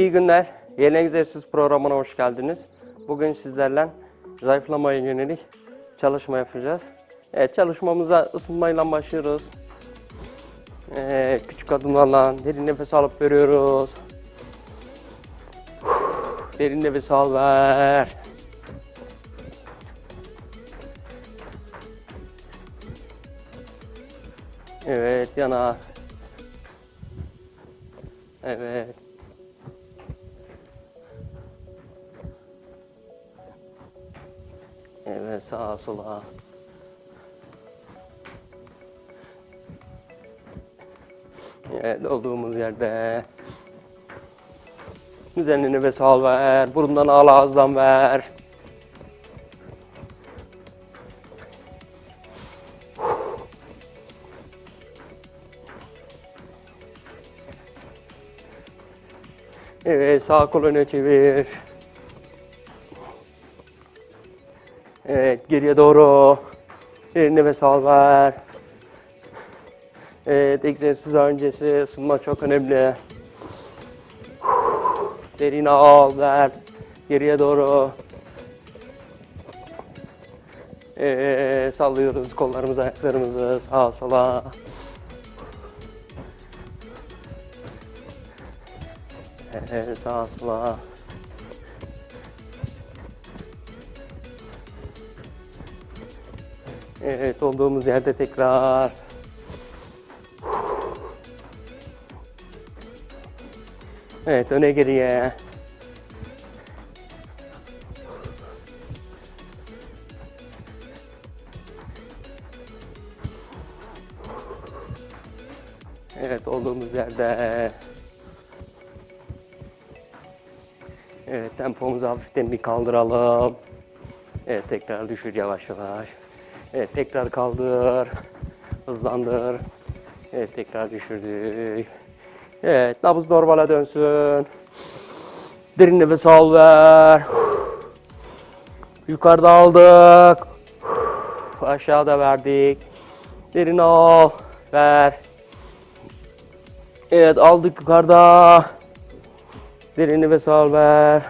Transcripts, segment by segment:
İyi günler. Yeni egzersiz programına hoş geldiniz. Bugün sizlerle zayıflamaya yönelik çalışma yapacağız. Evet, çalışmamıza ısınmayla başlıyoruz. Evet, küçük adımlarla derin nefes alıp veriyoruz. Derin nefes al ver. Evet, yana. Evet. Evet sağa sola. Evet olduğumuz yerde. Düzenli nefes al ver. Burundan al ağızdan ver. Evet sağ kol öne çevir. Geriye doğru. Derin nefes al ver. Evet egzersiz öncesi ısınma çok önemli. Derin al ver. Geriye doğru. Evet sallıyoruz kollarımızı ayaklarımızı sağa sola. Evet sağa sola. Evet olduğumuz yerde tekrar. Evet öne geriye. Evet olduğumuz yerde. Evet tempomuzu hafiften bir kaldıralım. Evet tekrar düşür yavaş yavaş. Evet tekrar kaldır. Hızlandır. Evet tekrar düşürdük. Evet nabız normale dönsün. Derin nefes al ver. Yukarıda aldık. Aşağıda verdik. Derin al ver. Evet aldık yukarıda. Derin nefes al ver.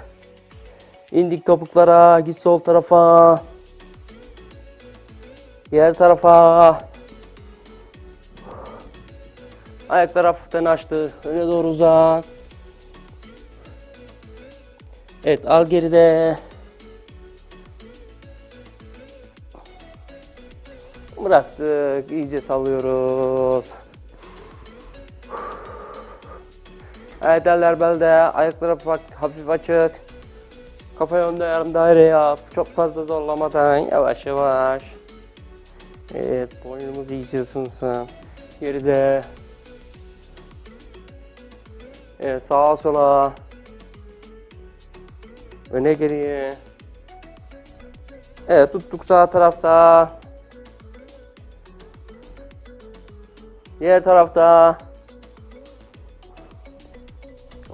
İndik topuklara. Git sol tarafa. Diğer tarafa. Ayaklar hafiften açtı. Öne doğru uzat. Evet al geride. Bıraktık. İyice sallıyoruz. Evet eller belde. Ayaklar hafif, hafif açık. Kafayı önde yarım daire yap. Çok fazla zorlamadan yavaş yavaş. Evet boynumuz iyice ısınsın. Geride. Evet sağa sola. Öne geriye. Evet tuttuk sağ tarafta. Diğer tarafta.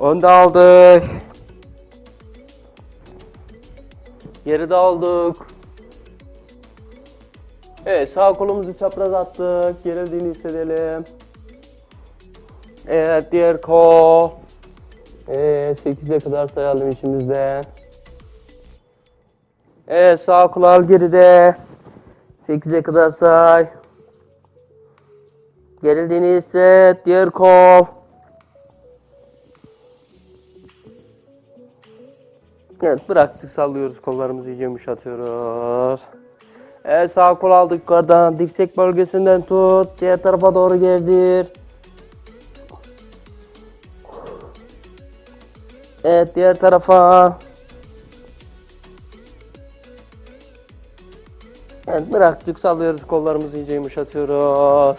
Önde aldık. Geride aldık. Evet sağ kolumuzu çapraz attık. Gerildiğini hissedelim. Evet diğer kol. Evet 8'e kadar sayalım içimizde. Evet sağ kol al geride. 8'e kadar say. Gerildiğini hisset. Diğer kol. Evet bıraktık sallıyoruz kollarımızı iyice yumuşatıyoruz. Evet sağ kol aldık yukarıdan. Dirsek bölgesinden tut. Diğer tarafa doğru gerdir. Evet diğer tarafa. Evet bıraktık sallıyoruz kollarımızı iyice yumuşatıyoruz.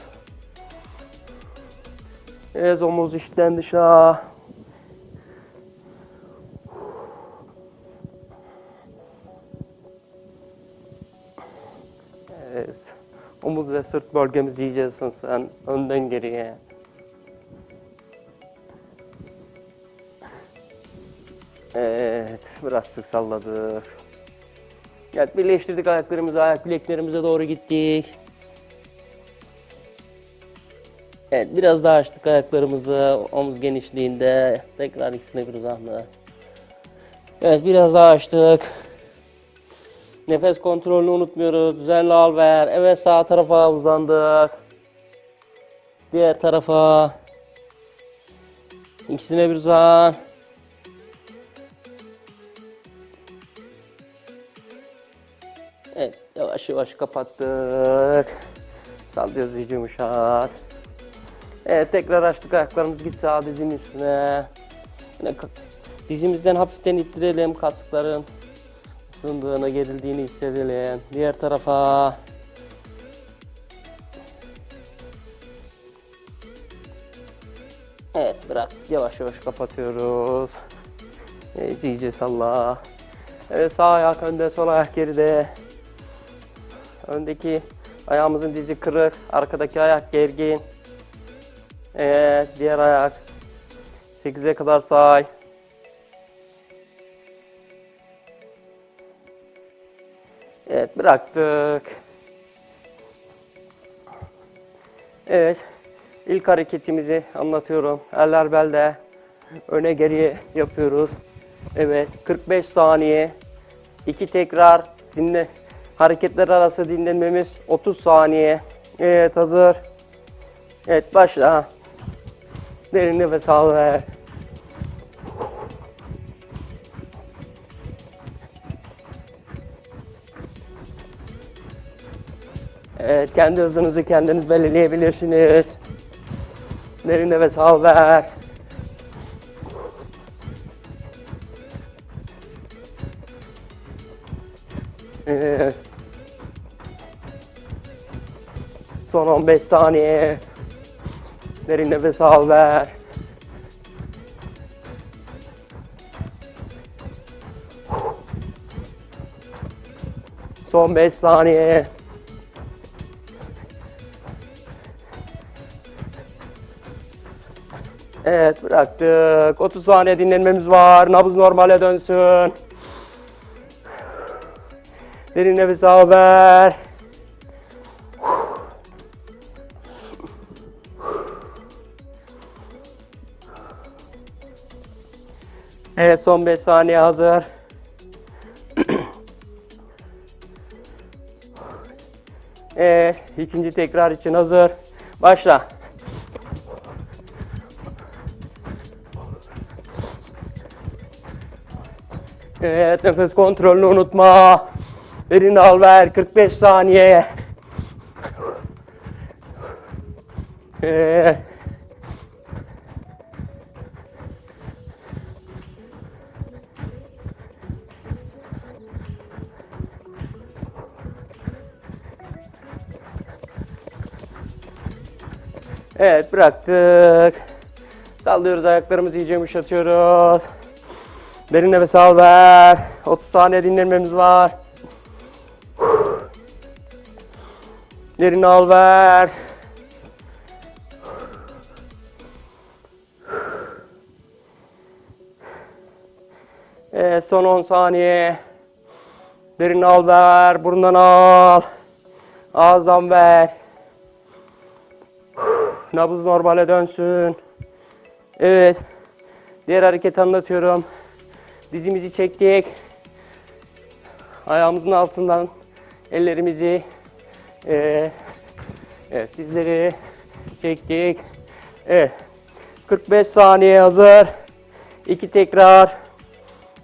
Evet omuz içten dışa. Omuz ve sırt bölgemiz iyice ısınsın. Önden geriye. Evet. Bıraktık salladık. Evet birleştirdik ayaklarımızı. Ayak bileklerimize doğru gittik. Evet biraz daha açtık ayaklarımızı omuz genişliğinde. Tekrar ikisine bir uzandı. Evet biraz daha açtık. Nefes kontrolünü unutmuyoruz. Düzenli al ver. Evet sağ tarafa uzandık. Diğer tarafa. İkisine bir uzan. Evet yavaş yavaş kapattık. Sallıyoruz iyice yumuşat. Evet tekrar açtık ayaklarımız gitti sağ dizinin üstüne. Yine dizimizden hafiften ittirelim kasıkların ısındığını, gerildiğini hissedelim. Diğer tarafa. Evet bıraktık yavaş yavaş kapatıyoruz. Evet, iyice salla. Evet sağ ayak önde, sol ayak geride. Öndeki ayağımızın dizi kırık, arkadaki ayak gergin. Evet, diğer ayak. 8'e kadar say. Bıraktık. Evet, ilk hareketimizi anlatıyorum. Eller belde, öne geriye yapıyoruz. Evet, 45 saniye. İki tekrar dinle. Hareketler arası dinlenmemiz 30 saniye. Evet, hazır. Evet, başla. Derin nefes al ver. Evet, kendi hızınızı kendiniz belirleyebilirsiniz. Derin nefes al ver. Evet. Son 15 saniye. Derin nefes al ver. Son 5 saniye. Evet bıraktık. 30 saniye dinlenmemiz var. Nabız normale dönsün. Derin nefes al ver. Evet son 5 saniye hazır. Evet ikinci tekrar için hazır. Başla. Evet nefes kontrolünü unutma. Derin al ver 45 saniye. Evet. Evet bıraktık. Sallıyoruz ayaklarımızı iyice yumuşatıyoruz. Derin nefes al ver. 30 saniye dinlenmemiz var. Derin al ver. Evet, son 10 saniye. Derin al ver. Burundan al. Ağızdan ver. Nabız normale dönsün. Evet. Diğer hareketi anlatıyorum. Dizimizi çektik. Ayağımızın altından ellerimizi evet, evet dizleri çektik. Evet. 45 saniye hazır. İki tekrar.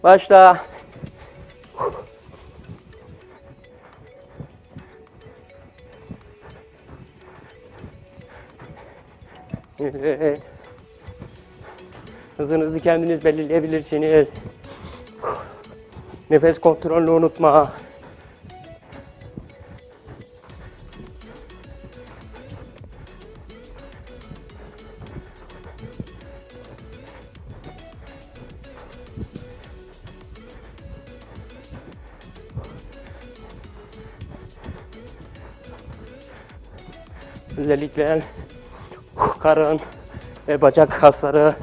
Başla. Hızınızı kendiniz belirleyebilirsiniz. Nefes kontrolünü unutma. Özellikle karın ve bacak kasları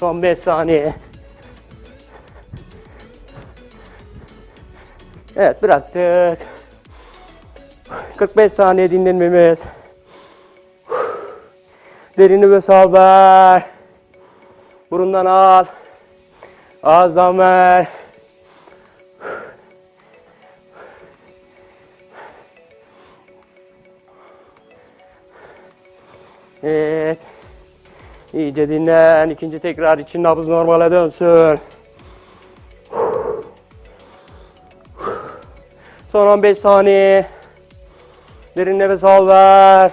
Son 5 saniye. Evet bıraktık. 45 saniye dinlenmemiz. Derin nefes al ver. Burundan al. Ağızdan ver. Evet. İyice dinlen. İkinci tekrar için nabız normale dönsün. Son 15 saniye. Derin nefes al ver.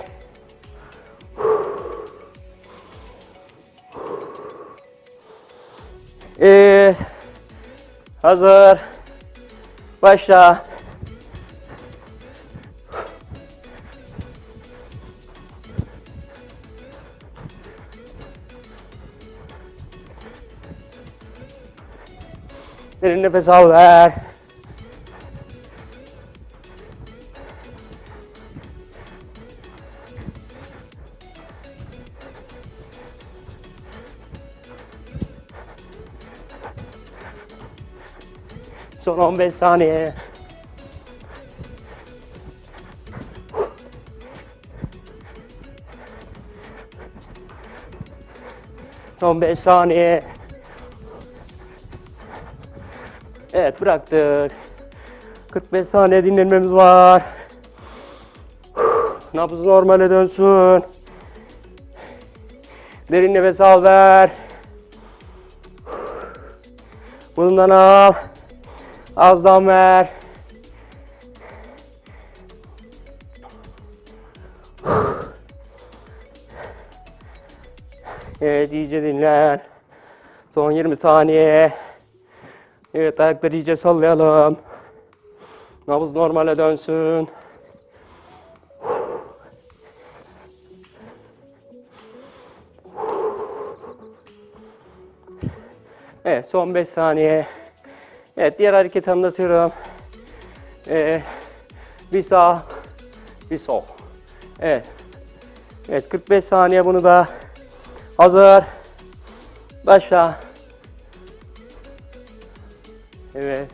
Evet. Hazır. Başla. Derin nefes al ver. Son 15 saniye. Son 5 saniye. Evet bıraktık. 45 saniye dinlenmemiz var. Nabız normale dönsün. Derin nefes al ver. Bundan al. Azdan ver. Evet iyice dinlen. Son 20 saniye. Evet ayakları iyice sallayalım. Nabız normale dönsün. Evet son 5 saniye. Evet diğer hareketi anlatıyorum. Ee, bir sağ, bir sol. Evet. Evet 45 saniye bunu da hazır. Başla. Evet.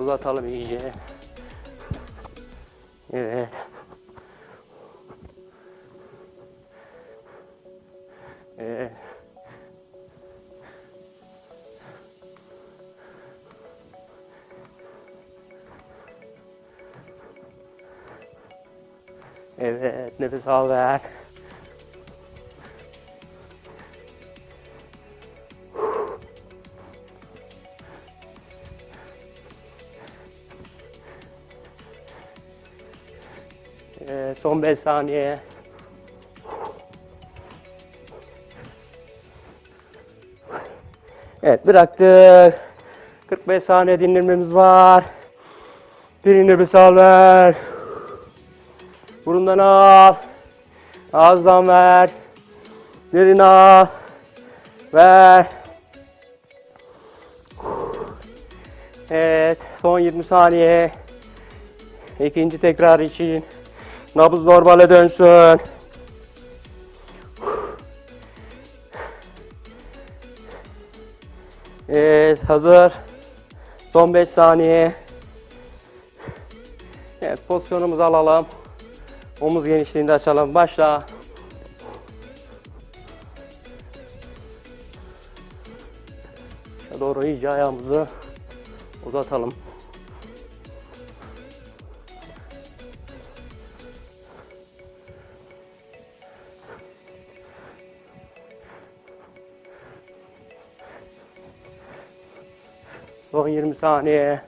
Uzatalım iyice. Evet. Evet. Evet, nefes al ver. Son 5 saniye. Evet bıraktık. 45 saniye dinlenmemiz var. Derin nefes al ver. Burundan al. Ağızdan ver. Derin al. Ver. Evet son 20 saniye. İkinci tekrar için. Nabız normale dönsün. Evet hazır. Son 5 saniye. Evet pozisyonumuzu alalım. Omuz genişliğinde açalım. Başla. Doğru iyice ayağımızı uzatalım. Son 20 saniye.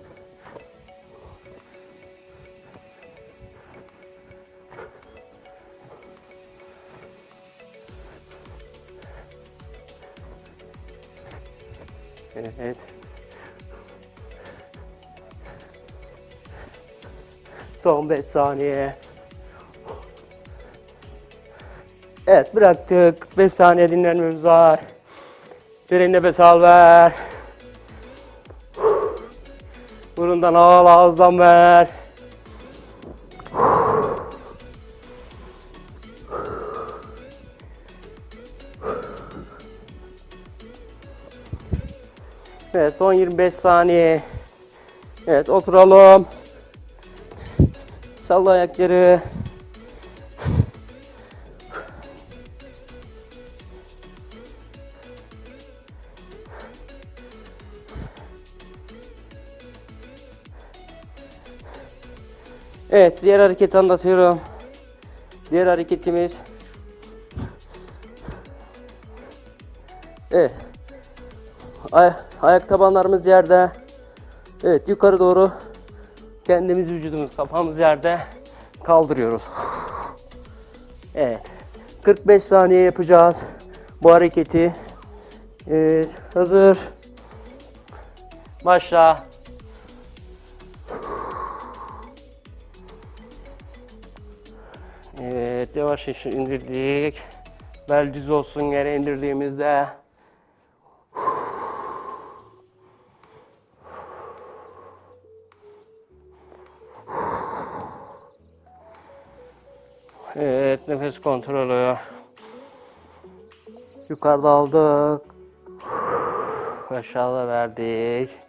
Evet. Son 5 saniye. Evet bıraktık. 5 saniye dinlenmemiz var. Derin nefes al ver. Burundan al, ağızdan ver. Ve son 25 saniye. Evet oturalım. Salla ayakları. Evet diğer hareketi anlatıyorum. Diğer hareketimiz Evet. Ay ayak tabanlarımız yerde. Evet yukarı doğru kendimiz vücudumuz kafamız yerde kaldırıyoruz. Evet. 45 saniye yapacağız bu hareketi. Evet, hazır. Başla. Yavaş indirdik. Bel düz olsun yere indirdiğimizde. Evet nefes kontrolü. Yukarıda aldık. Aşağıda verdik.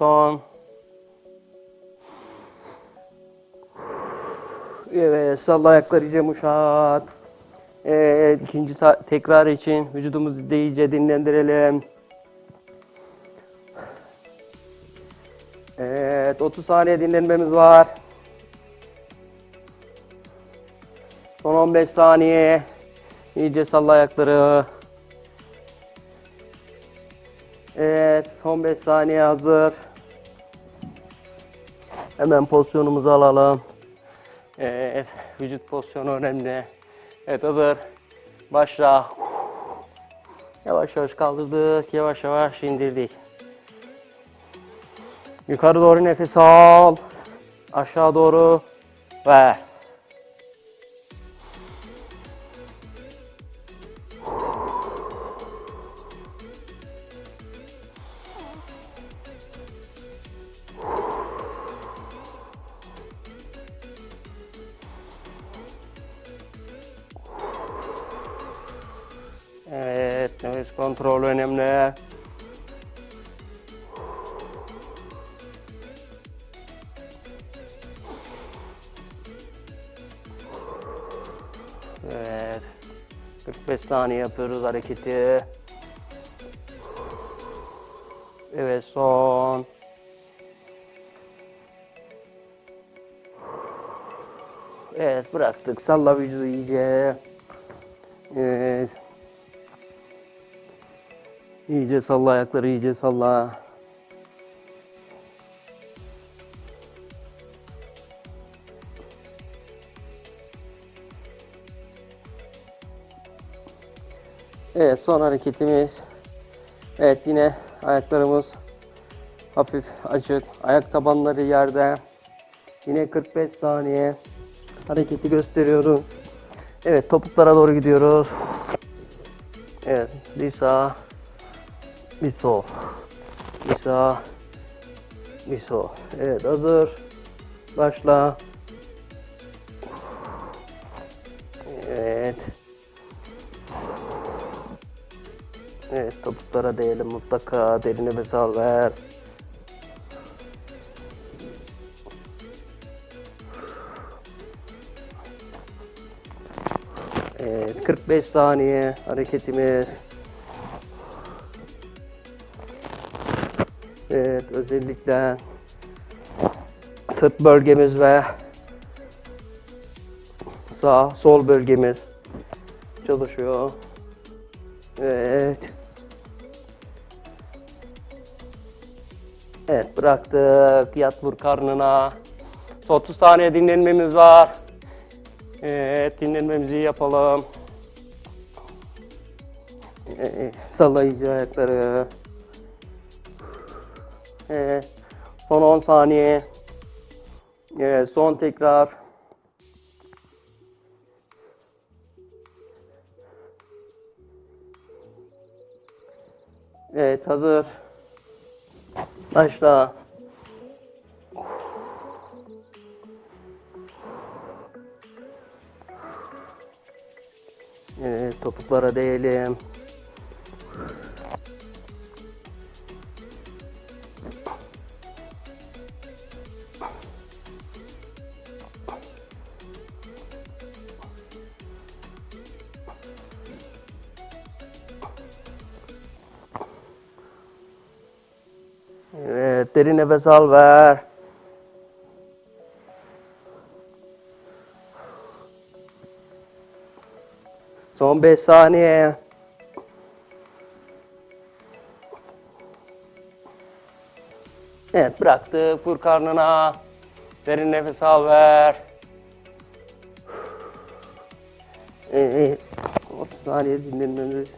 Son. Evet, salla ayakları iyice yumuşat. Evet, ikinci tekrar için vücudumuzu iyice dinlendirelim. Evet, 30 saniye dinlenmemiz var. Son 15 saniye. İyice salla ayakları. Evet, son 5 saniye hazır. Hemen pozisyonumuzu alalım. Evet, vücut pozisyonu önemli. Evet, hazır. Başla. Yavaş yavaş kaldırdık, yavaş yavaş indirdik. Yukarı doğru nefes al. Aşağı doğru ver. Nefes kontrolü önemli. Evet. 45 saniye yapıyoruz hareketi. Evet, son. Evet, bıraktık. Salla vücudu iyice. Evet. İyice salla ayakları, iyice salla. Evet, son hareketimiz. Evet, yine ayaklarımız hafif açık. Ayak tabanları yerde. Yine 45 saniye hareketi gösteriyorum. Evet, topuklara doğru gidiyoruz. Evet, bir sağ, sağ. Bir sol. Evet hazır. Başla. Evet. Evet topuklara değelim mutlaka. Derin nefes al ver. Evet 45 saniye hareketimiz. Özellikle sırt bölgemiz ve sağ sol bölgemiz çalışıyor. Evet. Evet, bıraktık. Yat vur karnına. Son 30 saniye dinlenmemiz var. Evet, dinlenmemizi yapalım. Evet, sallayıcı ayakları. Ee, son 10 saniye, ee, son tekrar. Evet hazır. Başla. Evet, topuklara değelim. Evet, derin nefes al ver. Son 5 saniye. Evet, bıraktık. Vur karnına. Derin nefes al ver. Evet, 30 saniye dinlenmemiz.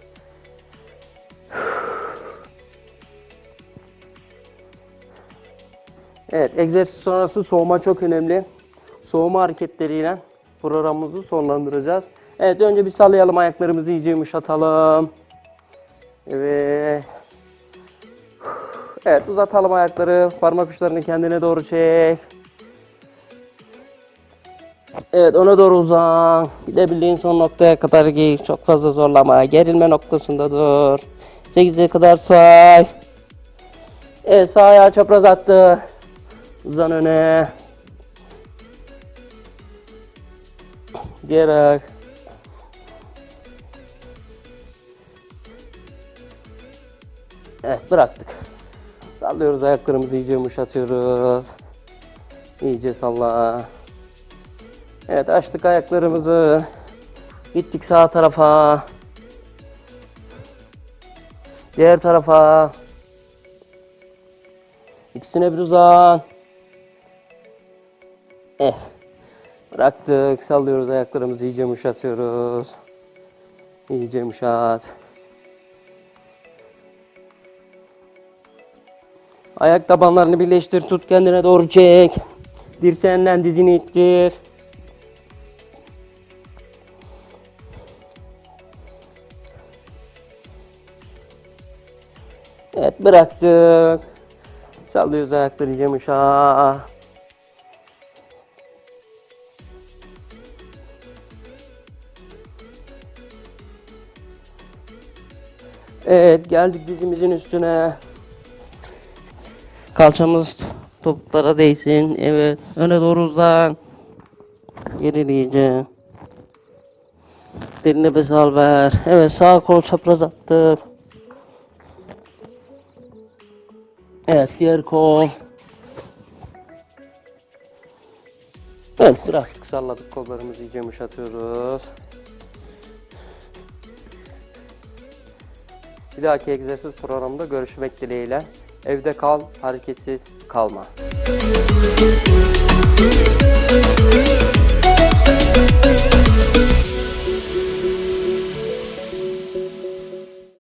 Evet, egzersiz sonrası soğuma çok önemli. Soğuma hareketleriyle programımızı sonlandıracağız. Evet, önce bir sallayalım ayaklarımızı iyice yumuşatalım. Evet. Evet, uzatalım ayakları. Parmak uçlarını kendine doğru çek. Evet, ona doğru uzan. Gidebildiğin son noktaya kadar giy. Çok fazla zorlama. Gerilme noktasında dur. 8'e kadar say. Evet, sağ ayağı çapraz attı. Uzan öne. Diğer ayak. Evet bıraktık. Sallıyoruz ayaklarımızı iyice yumuşatıyoruz. İyice salla. Evet açtık ayaklarımızı. Gittik sağ tarafa. Diğer tarafa. İkisine bir uzan. Evet. Bıraktık. Sallıyoruz ayaklarımızı iyice yumuşatıyoruz. İyice yumuşat. Ayak tabanlarını birleştir. Tut kendine doğru çek. Dirseğinden dizini ittir. Evet bıraktık. Sallıyoruz ayakları yumuşa. Evet geldik dizimizin üstüne. Kalçamız topuklara değsin. Evet öne doğru uzan. Geril iyice. Derin nefes al ver. Evet sağ kol çapraz attık. Evet diğer kol. Evet bıraktık salladık kollarımızı iyice yumuşatıyoruz. Bir dahaki egzersiz programında görüşmek dileğiyle. Evde kal, hareketsiz kalma. Müzik